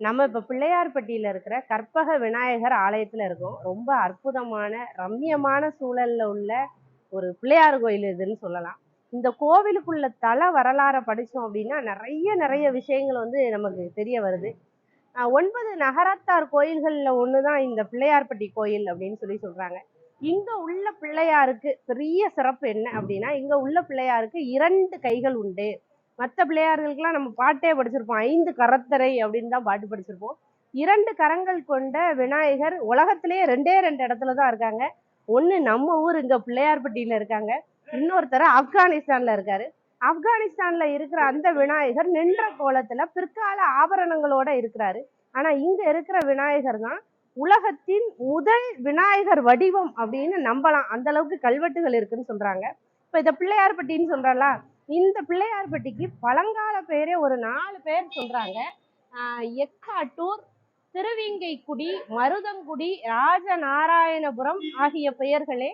நம்ம இப்போ பிள்ளையார்பட்டியில் இருக்கிற கற்பக விநாயகர் ஆலயத்தில் இருக்கோம். ரொம்ப அற்புதமான ரம்மியமான சூழலில் உள்ள ஒரு பிள்ளையார் கோயில் இதுன்னு சொல்லலாம். இந்த கோவிலுக்குள்ள தல வரலாறை படித்தோம் அப்படின்னா நிறைய நிறைய விஷயங்கள் வந்து நமக்கு தெரிய வருது. ஒன்பது நகரத்தார் கோயில்களில் ஒன்று தான் இந்த பிள்ளையார்பட்டி கோயில் அப்படின்னு சொல்லி சொல்கிறாங்க இங்கே உள்ள பிள்ளையாருக்கு பெரிய சிறப்பு என்ன அப்படின்னா இங்கே உள்ள பிள்ளையாருக்கு இரண்டு கைகள் உண்டு. மற்ற பிள்ளையார்களுக்கெல்லாம் நம்ம பாட்டே படிச்சிருப்போம். ஐந்து கரத்தரை அப்படின்னு தான் பாட்டு படிச்சிருப்போம். இரண்டு கரங்கள் கொண்ட விநாயகர் உலகத்திலேயே ரெண்டே ரெண்டு இடத்துல தான் இருக்காங்க. ஒன்று நம்ம ஊர் இங்கே பிள்ளையார்பட்டியில் இருக்காங்க. இன்னொருத்தர் ஆப்கானிஸ்தான்ல இருக்காரு. ஆப்கானிஸ்தான்ல இருக்கிற அந்த விநாயகர் நின்ற கோலத்துல பிற்கால ஆபரணங்களோட இருக்கிறாரு. ஆனா இங்க இருக்கிற விநாயகர் தான் உலகத்தின் முதல் விநாயகர் வடிவம் அப்படின்னு நம்பலாம். அந்த அளவுக்கு கல்வெட்டுகள் இருக்குன்னு சொல்றாங்க. இப்ப இத பிள்ளையார்பட்டின்னு சொல்றாங்களா? இந்த பிள்ளையார்பட்டிக்கு பழங்கால பெயரே ஒரு நாலு பேர் சொல்றாங்க. எக்காட்டூர் திருவிங்கைக்குடி மருதங்குடி ராஜநாராயணபுரம் ஆகிய பெயர்களே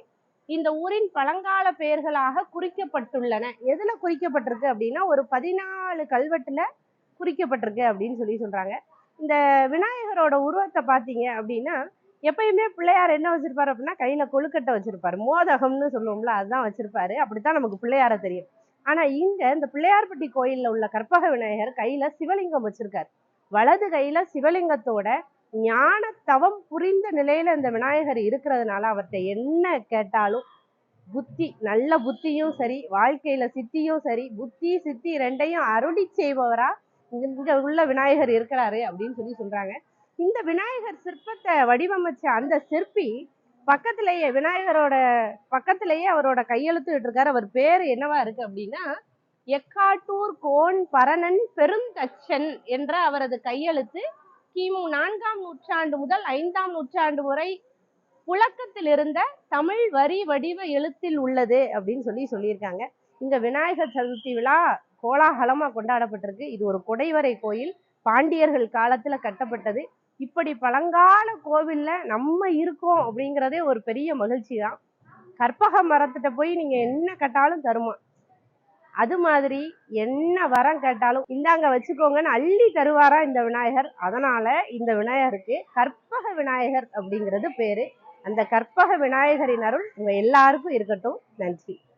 இந்த ஊரின் பழங்கால பெயர்களாக குறிக்கப்பட்டுள்ளன. எதுல குறிக்கப்பட்டிருக்கு அப்படின்னா ஒரு பதினாலு கல்வெட்டுல குறிக்கப்பட்டிருக்கு அப்படின்னு சொல்லி சொல்றாங்க. இந்த விநாயகரோட உருவத்தை பார்த்தீங்க அப்படின்னா எப்பயுமே பிள்ளையார் என்ன வச்சிருப்பாரு அப்படின்னா கையில கொழுக்கட்டை வச்சிருப்பாரு. மோதகம்னு சொல்லுவோம்ல அதுதான் வச்சிருப்பாரு. அப்படித்தான் நமக்கு பிள்ளையார தெரியும். ஆனா இங்க இந்த பிள்ளையார்பட்டி கோயில்ல உள்ள கற்பக விநாயகர் கையில சிவலிங்கம் வச்சிருக்காரு. வலது கையில சிவலிங்கத்தோட ஞான தவம் புரிந்த நிலையில இந்த விநாயகர் இருக்கிறதுனால அவர்கிட்ட என்ன கேட்டாலும் புத்தி நல்ல புத்தியும் சரி வாழ்க்கையில சித்தியும் சரி புத்தி சித்தி ரெண்டையும் அருளி செய்பவரா இங்க உள்ள விநாயகர் இருக்கிறாரு அப்படின்னு சொல்லி சொல்றாங்க. இந்த விநாயகர் சிற்பத்தை வடிவமைச்ச அந்த சிற்பி பக்கத்திலேயே விநாயகரோட பக்கத்திலேயே அவரோட கையெழுத்து இருக்காரு அவர் பேர் என்னவா இருக்கு அப்படின்னா எக்காட்டூர் கோன் பரணன் பெருந்தச்சன் என்ற அவரது கையெழுத்து கிமு நான்காம் நூற்றாண்டு முதல் ஐந்தாம் நூற்றாண்டு வரை புழக்கத்தில் இருந்த தமிழ் வரி வடிவ எழுத்தில் உள்ளது அப்படின்னு சொல்லி சொல்லியிருக்காங்க. இந்த விநாயகர் சதுர்த்தி விழா கோலாகலமாக கொண்டாடப்பட்டிருக்கு. இது ஒரு குடைவரை கோயில். பாண்டியர்கள் காலத்தில் கட்டப்பட்டது. இப்படி பழங்கால கோவில்ல நம்ம இருக்கோம் அப்படிங்கிறதே ஒரு பெரிய மகிழ்ச்சி தான் கற்பக மரத்திட்ட போய் நீங்க என்ன கேட்டாலும் தருமா? அது மாதிரி என்ன வரம் கேட்டாலும் இந்தாங்க வச்சுக்கோங்கன்னு அள்ளி தருவாரா இந்த விநாயகர்? அதனால இந்த விநாயகருக்கு கற்பக விநாயகர் அப்படிங்கிறது பேரு. அந்த கற்பக விநாயகரின் அருள் உங்க எல்லாருக்கும் இருக்கட்டும். நன்றி.